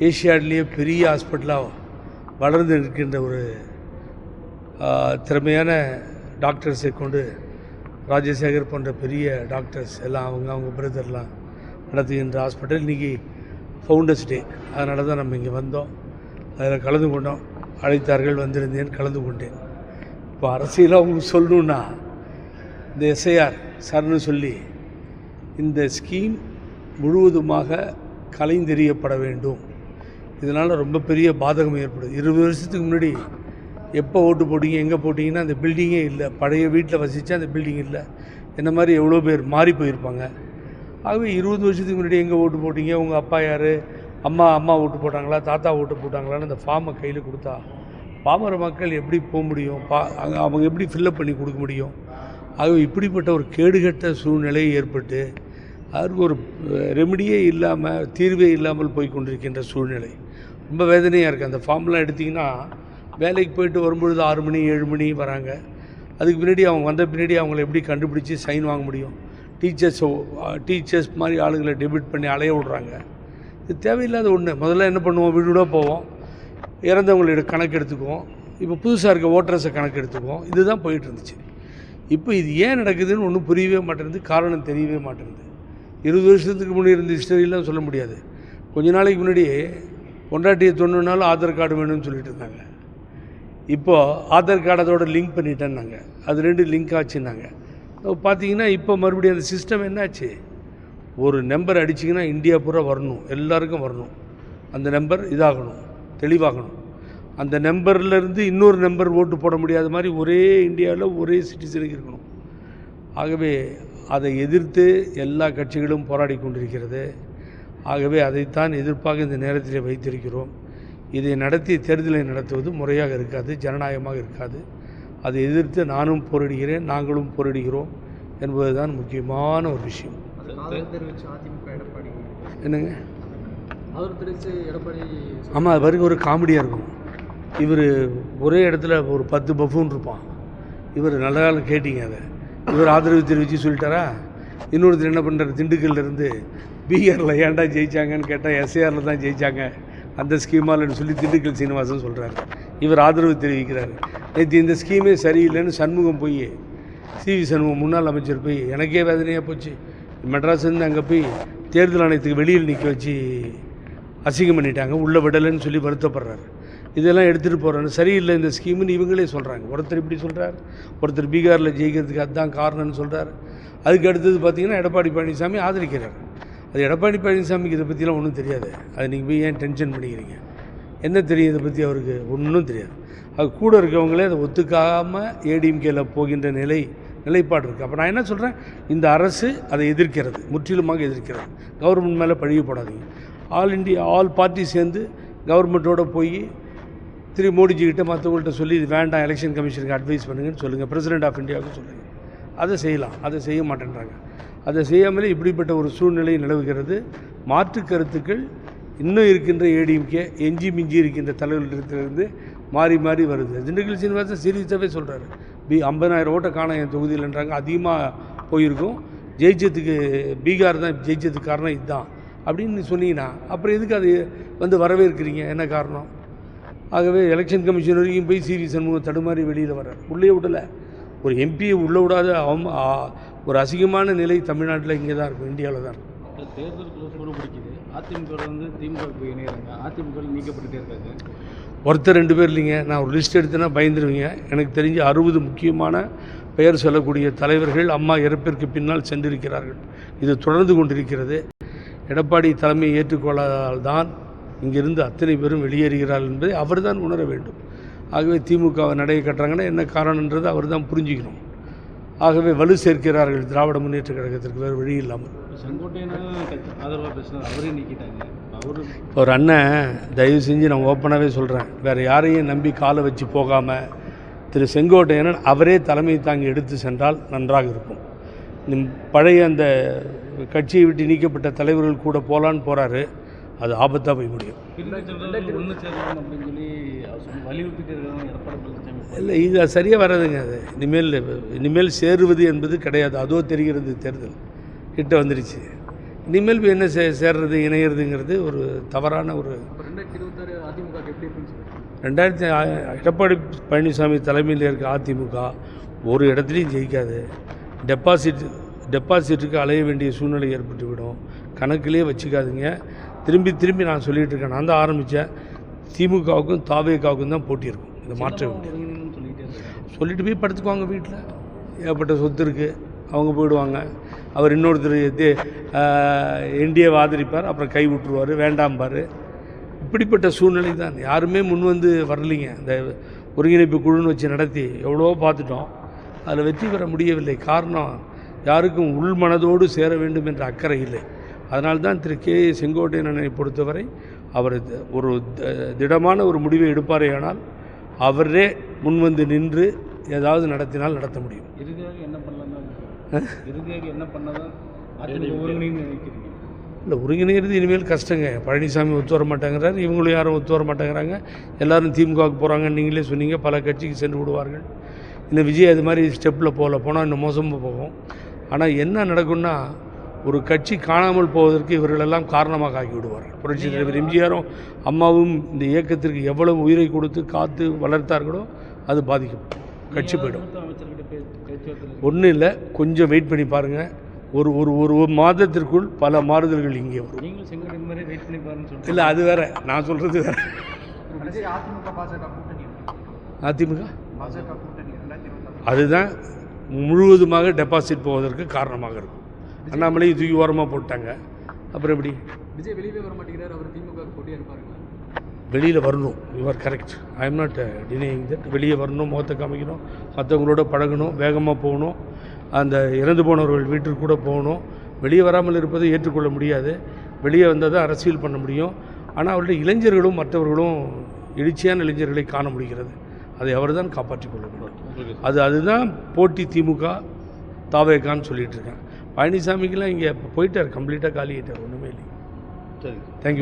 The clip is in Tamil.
ஏஷியாட்லேயே பெரிய ஹாஸ்பிட்டலாக வளர்ந்து இருக்கின்ற ஒரு திறமையான டாக்டர்ஸை கொண்டு ராஜசேகர் போன்ற பெரிய டாக்டர்ஸ் எல்லாம் அவங்க அவங்க பிரதர்லாம் நடத்துகின்ற ஹாஸ்பிட்டல் இன்றைக்கி ஃபவுண்டர்ஸ் டே. அதனால தான் நம்ம இங்கே வந்தோம். அதில் கலந்து கொண்டோம். அழைத்தார்கள் வந்திருந்தேன் கலந்து கொண்டேன். இப்போ அரசியலாக அவங்களுக்கு சொல்லணுன்னா இந்த எஸ்ஐஆர் சார்னு சொல்லி இந்த ஸ்கீம் முழுவதுமாக கலைந்தெறியப்பட வேண்டும். இதனால் ரொம்ப பெரிய பாதகம் ஏற்படுது. இருபது வருஷத்துக்கு முன்னாடி எப்போ ஓட்டு போட்டிங்க எங்கே போட்டிங்கன்னா அந்த பில்டிங்கே இல்லை. பழைய வீட்டில் வசித்தா அந்த பில்டிங் இல்லை. என்ன மாதிரி எவ்வளோ பேர் மாறி போயிருப்பாங்க. ஆகவே இருபது வருஷத்துக்கு முன்னாடி எங்கே ஓட்டு போட்டீங்க உங்கள் அப்பா யார் அம்மா அம்மா ஓட்டு போட்டாங்களா தாத்தா ஓட்டு போட்டாங்களான்னு அந்த ஃபார்மை கையில் கொடுத்தா பாமர மக்கள் எப்படி போக முடியும்? பா அங்கே அவங்க எப்படி ஃபில்லப் பண்ணி கொடுக்க முடியும்? ஆகவே இப்படிப்பட்ட ஒரு கேடுகட்ட சூழ்நிலை ஏற்பட்டு அது ஒரு ரெமடியே இல்லாமல் தீர்வே இல்லாமல் போய் கொண்டிருக்கின்ற சூழ்நிலை. ரொம்ப வேதனையாக இருக்குது அந்த ஃபார்ம்லாம் எடுத்திங்கன்னா வேலைக்கு போயிட்டு வரும்பொழுது ஆறு மணி ஏழு மணி வராங்க. அதுக்கு பின்னாடி அவங்க வந்த பின்னாடி அவங்கள எப்படி கண்டுபிடிச்சி சைன் வாங்க முடியும்? டீச்சர்ஸ் டீச்சர்ஸ் மாதிரி ஆளுங்களை டெபிட் பண்ணி அலைய விட்றாங்க. இது தேவையில்லாத ஒன்று முதல்ல என்ன பண்ணுவோம்? வீடு வீடாக போவோம். இறந்தவங்களோட கணக்கு எடுத்துக்குவோம். இப்போ புதுசாக இருக்க ஓட்டர்ஸை கணக்கு எடுத்துக்குவோம். இதுதான் போயிட்டு இருந்துச்சு. இப்போ இது ஏன் நடக்குதுன்னு ஒன்றும் புரியவே மாட்டேங்குது. காரணம் தெரியவே மாட்டேங்குது. இருபது வருஷத்துக்கு முன்னாடி இருந்த ஹிஸ்டரியெலாம் சொல்ல முடியாது. கொஞ்ச நாளைக்கு முன்னாடி பொண்டாட்டியை தொண்ணுனாலும் ஆதார் கார்டு வேணும்னு சொல்லிட்டு இருந்தாங்க. இப்போது ஆதார் கார்டு அதோட லிங்க் பண்ணிட்டேன்னாங்க. அது ரெண்டு லிங்க் ஆச்சுன்னாங்க. பார்த்தீங்கன்னா இப்போ மறுபடியும் அந்த சிஸ்டம் என்னாச்சு? ஒரு நம்பர் அடிச்சிங்கன்னா இந்தியா பூரா வரணும். எல்லாருக்கும் வரணும். அந்த நம்பர் இதாகணும். தெளிவாகணும். அந்த நம்பர்லேருந்து இன்னொரு நம்பர் ஓட்டு போட முடியாத மாதிரி ஒரே இந்தியாவில் ஒரே சிட்டிசனுக்கு இருக்கணும். ஆகவே அதை எதிர்த்து எல்லா கட்சிகளும் போராடி கொண்டிருக்கிறது. ஆகவே அதைத்தான் எதிர்ப்பாக இந்த நேரத்தில் வைத்திருக்கிறோம். இதை நடத்தி தேர்தலை நடத்துவது முறையாக இருக்காது ஜனநாயகமாக இருக்காது. அதை எதிர்த்து நானும் போரிடுகிறேன் நாங்களும் போராடுகிறோம் என்பதுதான் முக்கியமான ஒரு விஷயம். அதிமுக என்னங்க? ஆமாம் அது வரைக்கும் ஒரு காமெடியாக இருக்கும். இவர் ஒரே இடத்துல ஒரு பத்து பஃபூன் இருப்பான். இவர் நல்ல காலம் கேட்டீங்க அதை. இவர் ஆதரவு தெரிவித்து சொல்லிட்டாரா? இன்னொருத்தர் என்ன பண்ணுறாரு திண்டுக்கல்லேருந்து பீகாரில் ஏன்டா ஜெயிச்சாங்கன்னு கேட்டால் எஸ்ஏஆரில் தான் ஜெயிச்சாங்க. அந்த ஸ்கீமாலன்னு சொல்லி திண்டுக்கல் சீனிவாசன் சொல்கிறாரு இவர் ஆதரவு தெரிவிக்கிறார். நேற்று இந்த ஸ்கீமே சரியில்லைன்னு சண்முகம் போய் சிவி சண்முகம் முன்னாள் அமைச்சர் போய் எனக்கே வேதனையாக போச்சு. மெட்ராஸ்லேருந்து அங்கே போய் தேர்தல் ஆணையத்துக்கு வெளியில் நிற்க வச்சு அசிங்கம் பண்ணிட்டாங்க. உள்ளே விடலைன்னு சொல்லி வருத்தப்படுறாரு. இதெல்லாம் எடுத்துகிட்டு போகிறாங்க சரியில்லை இந்த ஸ்கீம்னு இவங்களே சொல்கிறாங்க ஒருத்தர் இப்படி சொல்கிறார் ஒருத்தர் பீகாரில் ஜெயிக்கிறதுக்கு அதுதான் காரணம்னு சொல்கிறார் அதுக்கு அடுத்தது பார்த்தீங்கன்னா எடப்பாடி பழனிசாமி ஆதரிக்கிறார். அது எடப்பாடி பழனிசாமிக்கு இதை பற்றிலாம் ஒன்றும் தெரியாது. அது நீங்கள் போய் ஏன் டென்ஷன் பண்ணிக்கிறீங்க? என்ன தெரியும் இதை பற்றி அவருக்கு? ஒன்றும் தெரியாது. அது கூட இருக்கவங்களே அதை ஒத்துக்காமல் ஏடிஎம்கேல போகின்ற நிலை நிலைப்பாடு இருக்குது அப்போ நான் என்ன சொல்கிறேன் இந்த அரசு அதை எதிர்க்கிறது முற்றிலுமாக எதிர்க்கிறது. கவர்மெண்ட் மேலே பழிய போடாதீங்க. ஆல் இண்டியா ஆல் பார்ட்டி சேர்ந்து கவர்மெண்ட்டோட போய் திரு மோடிஜி கிட்ட மற்றவங்கள்ட்ட சொல்லி இது வேண்டாம் எலெக்ஷன் கமிஷனுக்கு அட்வைஸ் பண்ணுங்கன்னு சொல்லுங்கள் பிரசிடென்ட் ஆஃப் இந்தியாவுக்கு சொல்லுங்கள் அதை செய்யலாம். அதை செய்ய மாட்டேன்றாங்க. அதை செய்யாமலே இப்படிப்பட்ட ஒரு சூழ்நிலை நிலவுகிறது. மாற்று கருத்துக்கள் இன்னும் இருக்கின்ற ஏடிஎம்கே எஞ்சி மிஞ்சி இருக்கின்ற தலைவர்களிடத்திலிருந்து மாறி மாறி வருது. திண்டுக்கல் சீனிவாசன் சீரியஸாகவே சொல்கிறாரு பி ஐம்பதாயிரம் ஓட்டை காண என் தொகுதியில்ன்றாங்க. அதிகமாக போயிருக்கும். ஜெயிச்சதுக்கு பீகார் தான் ஜெயிச்சதுக்கு காரணம் இதுதான் அப்படின்னு சொன்னீங்கன்னா அப்புறம் எதுக்கு அது வந்து வரவேற்கிறீங்க? என்ன காரணம்? ஆகவே எலெக்ஷன் கமிஷன் வரைக்கும் போய் சிவி சண்முகம் தடுமாறி வெளியில் வர்றார். உள்ளே விடலை. ஒரு எம்பியை உள்ளே விடாத அவம் ஒரு அசிங்கமான நிலை தமிழ்நாட்டில் இங்கே தான் இருக்கும். இந்தியாவில் தான் இருக்கும் தேர்தலுக்குள்ள சூடு பிடிக்குது. அதிமுக வந்து திமுக போய் இணைகிறாங்க அதிமுக நீக்கப்பட்டுட்டே இருக்காங்க. ஒருத்தர் ரெண்டு பேர் இல்லைங்க. நான் ஒரு லிஸ்ட் எடுத்தேன்னா பயந்துருவீங்க. எனக்கு தெரிஞ்சு அறுபது முக்கியமான பெயர் சொல்லக்கூடிய தலைவர்கள் அம்மா இறப்பிற்கு பின்னால் சென்றிருக்கிறார்கள். இது தொடர்ந்து கொண்டிருக்கிறது. எடப்பாடி தலைமையை ஏற்றுக்கொள்ளாதால் தான் இங்கிருந்து அத்தனை பேரும் வெளியேறுகிறார்கள் என்பதை அவர்தான் உணர வேண்டும். ஆகவே திமுகவை நடைய கட்டுறாங்கன்னா என்ன காரணன்றது அவர் தான் புரிஞ்சுக்கணும். ஆகவே வலு சேர்க்கிறார்கள் திராவிட முன்னேற்ற கழகத்திற்கு வேறு வழி இல்லாமல். அவரே அவரு ஒரு அண்ணன் தயவு செஞ்சு நான் ஓப்பனாகவே சொல்கிறேன் வேறு யாரையும் நம்பி காலை வச்சு போகாமல் திரு செங்கோட்டையனன் அவரே தலைமை தாங்கி எடுத்து சென்றால் நன்றாக இருக்கும். பழைய அந்த கட்சியை விட்டு நீக்கப்பட்ட தலைவர்கள் கூட போகலான்னு போகிறாரு அது ஆபத்தாக போய் முடியும். இல்லை இது சரியாக வராதுங்க அது. இனிமேல் இனிமேல் சேருவது என்பது கிடையாது. அதோ தெரிகிறது தேர்தல். கிட்ட வந்துருச்சு. இனிமேல் போய் என்ன சே சேர்றது இணையிறதுங்கிறது ஒரு தவறான ஒரு ரெண்டாயிரத்தி எடப்பாடி பழனிசாமி தலைமையில் இருக்க அதிமுக ஒரு இடத்துலையும் ஜெயிக்காது. டெபாசிட் டெபாசிட்டுக்கு அலைய வேண்டிய சூழ்நிலை ஏற்பட்டுவிடும். கணக்கிலே வச்சுக்காதீங்க. திரும்பி திரும்பி நான் சொல்லிகிட்டு இருக்கேன் நான் தான் ஆரம்பித்தேன் திமுகவுக்கும் தாவேக்காவுக்கும் தான் போட்டி இருக்கும். இதை மாற்ற வேண்டிய சொல்லிட்டே போய் படுத்துக்குவாங்க வீட்டில். ஏகப்பட்ட சொத்து இருக்குது அவங்க போயிடுவாங்க. அவர் இன்னொருத்தர் இது என்டிஏவை ஆதரிப்பார் அப்புறம் கை விட்டுருவார். வேண்டாம்பார் இப்படிப்பட்ட சூழ்நிலை தான். யாருமே முன் வந்து வரலைங்க. இந்த ஒருங்கிணைப்பு குழுன்னு வச்சு நடத்தி எவ்வளவோ பார்த்துட்டோம். அதில் வெற்றி பெற முடியவில்லை. காரணம் யாருக்கும் உள் மனதோடு சேர வேண்டும் என்ற அக்கறை இல்லை. அதனால்தான் திரு கே செங்கோட்டையனை பொறுத்தவரை அவர் ஒரு த- திடமான ஒரு முடிவை எடுப்பாரேயானால் அவரே முன்வந்து நின்று ஏதாவது நடத்தினால் நடத்த முடியும். இறுதியாக என்ன பண்ணலாம் இறுதியாக என்ன பண்ணதான் இல்லை ஒருங்கிணைகிறது இனிமேல் கஷ்டங்க. பழனிசாமி ஒத்து வர மாட்டேங்கிறார் இவங்களும் யாரும் ஒத்து வர மாட்டேங்கிறாங்க. எல்லாரும் திமுகவுக்கு போகிறாங்கன்னு நீங்களே சொன்னீங்க பல கட்சிக்கு சென்று விடுவார்கள். இந்த விஜய் அது மாதிரி ஸ்டெப்பில் போகல போனால் இன்னும் மோசமாக போகும். ஆனால் என்ன நடக்கும்னா ஒரு கட்சி காணாமல் போவதற்கு இவர்களெல்லாம் காரணமாக ஆக்கி விடுவார்கள் புரட்சி தலைவர் எம்ஜிஆரும் அம்மாவும் இந்த இயக்கத்திற்கு எவ்வளவு உயிரை கொடுத்து காத்து வளர்த்தார்களோ அது பாதிக்கும். கட்சி போயிடும். ஒன்றும் இல்லை கொஞ்சம் வெயிட் பண்ணி பாருங்கள் ஒரு ஒரு ஒரு ஒரு மாதத்திற்குள் பல மாறுதல்கள் இங்கே வரும். இல்லை அது வேற. நான் சொல்கிறது வேற. அதிமுக அதுதான் முழுவதுமாக டெபாசிட் போவதற்கு காரணமாக இருக்கும். அண்ணாமலையும் தூக்கி ஓரமாக போட்டாங்க. அப்புறம் எப்படி? விஜய் வெளியே வர மாட்டேங்கிறார் அவர் திமுக போட்டியாக இருப்பாருங்களா? வெளியில் வரணும். You are correct I am not denying that வெளியே வரணும் முகத்தை காமிக்கணும் மற்றவங்களோட பழகணும் வேகமாக போகணும். அந்த இறந்து போனவர்கள் வீட்டுக்கு கூட போகணும். வெளியே வராமல் இருப்பதை ஏற்றுக்கொள்ள முடியாது. வெளியே வந்தால் தான் அரசியல் பண்ண முடியும். ஆனால் அவருடைய இளைஞர்களும் மற்றவர்களும் எழுச்சியான இளைஞர்களை காண முடிகிறது. அதை அவர் தான் காப்பாற்றிக் கொள்ள வேண்டும் அது அதுதான் போட்டி திமுக தாவேக்கான்னு சொல்லிட்டு இருக்கேன் பழனிசாமிக்கெல்லாம் இங்கே போயிட்டார் கம்ப்ளீட்டாக காலி ஆயிட்டார் ஒன்றுமே இல்லை சரி. தேங்க்யூ